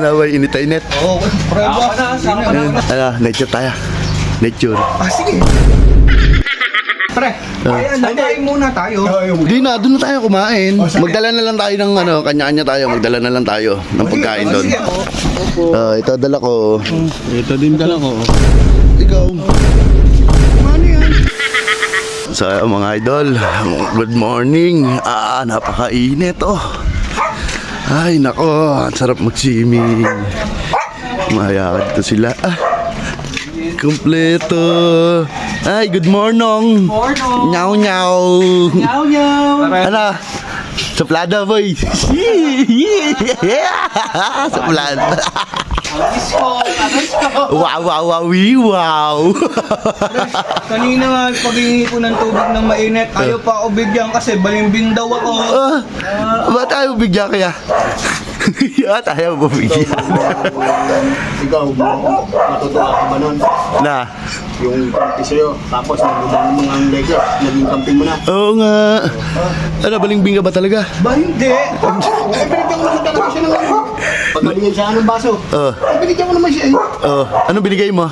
Ano ba, initay net? Oo, pre ba? Ano, ano, nature tayo. Nature. Ah, sige. Pre, ay, nakain muna tayo. Di na, doon na tayo kumain. Magdala na lang tayo ng ano, kanya-kanya tayo. Magdala na lang tayo ng pagkain doon. Sige, oh. Ah, ito dala ko. Ito din dala ko. Ikaw. Ano yan? Sa mga idol, good morning. Ah, napakainit oh. Ay, nako, ang sarap mag-swimming. Mayakad to sila. Ah, kompleto. Ay, good morning. Morning. Nyaw, nyaw. Yaw, yaw. Ano? Suplada, boy. Suplada. Alis ko, alis ko. Wow, wow, wow, wow. Kanina nga, paghingi ko ng tubig ng mainit, ayaw pa ako bigyan kasi balimbing daw ako. Ah, ba't ayaw bigyan kaya? Ba't ayaw mo bigyan? Ikaw, matutuwa ka ba nun? na, Yung party sa'yo, tapos nagubang mo nga ang leg, naging camping mo na. oo nga. Ano, balingbing ka ba talaga? Ba hindi? Eh, binigyan ko naman talaga siya ng ano. Pagalingan siya ng baso. Oh, Eh, binigyan ko naman siya eh. oh, ano binigay mo?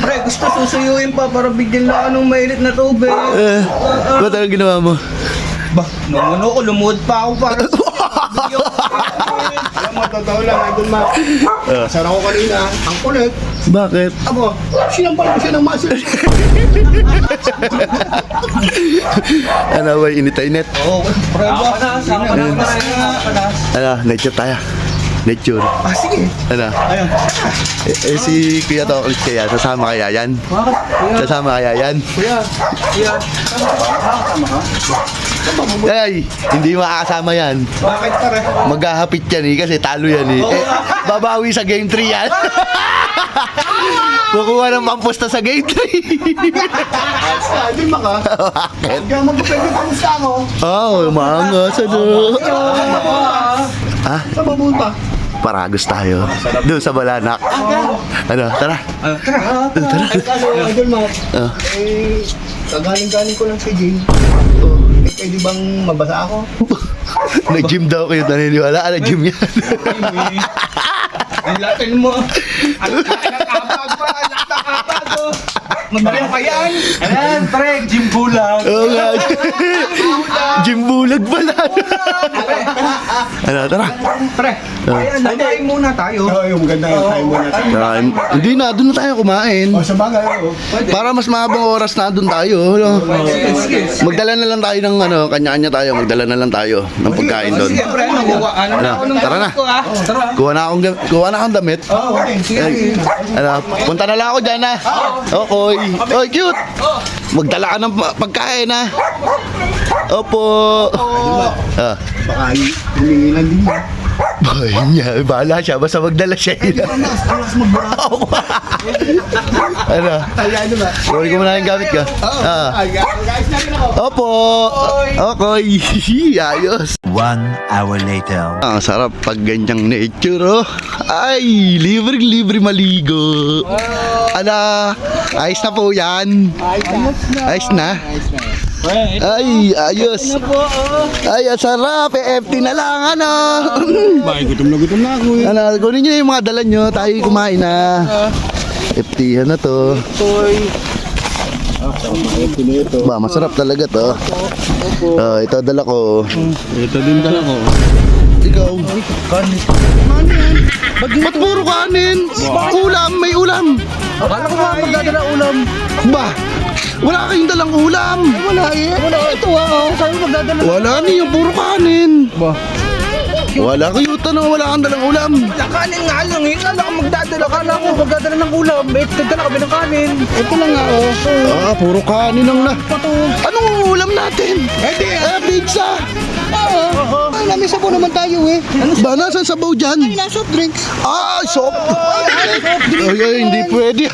Pre, gusto susuyuin pa para bigyan lang anong mainit na tubig. Eh, ba't ano ginawa mo? Ba, ano ko, lumuhod pa ako para ko. Alam mo, totoo lang, idol ma. Kasara ko kanina, ang kulit. Bakit? Abo, sinampal ko siya ng muscle. Ano ba, initay net? Oo, pre ba? Sama na, Ano, nature tayo. Nature. Ah, sige. Ano? Ayun. Eh, eh, si Kuya Toklis kaya, sasama kaya yan? Bakit? Sasama kaya yan? kuya, kuya. Tama ka? Ay, hindi makakasama yan. Bakit pare? Maghahapit yan eh, kasi talo yan eh. eh babawi sa game 3 yan. Kukuha ng pampusta sa game 3. Idol ma ka. Bakit? Kaya magpapwede kamusta ako. Oh, mga sa do. Ah, Sa babunta. paragos tayo. Doon sa Balanak. Ano, tara. Tara. Ay, kaso, idol ma, Oh. eh, kagaling-galing ko lang sa gym. Eh, pwede bang mabasa ako? Nag-gym daw kayo, naniniwala ka nag-gym yan. Ang latin mo. Ang kapag pa. Ang kapag oh. Magaling pa yan. Ayan, pre, gym bulang. Oo nga. Gym bulag pala. Ano, tara. Pre, ayan, nakain muna tayo. Oo, yung maganda yung time mo natin. Tara, hindi na, doon na tayo kumain. Oh, sa bagay, oo. Para mas mahabang oras na doon tayo. ano. Sige, sige. Magdala na lang tayo ng ano, kanya-kanya tayo. Magdala na lang tayo ng pagkain doon. Sige, pre, nakuha. Ano Ano, na ako ng tara na. ah. Tara. Kuha na akong, kuha na akong damit. Oo, okay. Sige. Ay, ano, punta na lang ako dyan ha. Okay. Oh, cute. Magdala ka ng pa- pagkain ha. Opo. Ah. Baka humingi lang din yan. Boy, niya, bahala siya. Basta magdala siya. Alas, alas magbura. ano? Ay, ano ba? Kunin ko muna yung gamit ko. Ah. Ay, na. Opo. Okay. Ayos. One hour later. Ang sarap pag ganyang nature, oh. Ay, libre-libre maligo. Ala, ayos na po yan. Ayos na. Ay, ayos. Ay, ang sarap. Eh, empty na lang, ano. Bakit gutom na gutom na ako eh. ano, kunin nyo yung mga dala nyo. Tayo kumain na. Empty na to. Ba, masarap talaga to. Oh, ito dala ko. Ito din dala ko. Ikaw. Kanin. Kanin. Ba't puro kanin? Ulam, may ulam. Akala ko ba magdadala ulam? Ba? Wala kayong dalang ulam. Wala eh. Wala. Ito ah. oh. Sabi magdadala. Wala niyo, puro kanin. Ba? Wala kayo tanong, wala kang dalang ulam. Lakanin nga lang eh. Kala ko magdadala. Kala ko magdadala ng ulam. Eh, nagdala kami ng kanin. Ito lang nga, oh. Ah, puro kanin lang na. Anong ulam natin? Eh, pizza. Oo. Ay, namin sabo naman tayo eh. Ba, nasan sabaw dyan? Ay, na soft drinks. Ah, soft. Ay, ay, hindi pwede.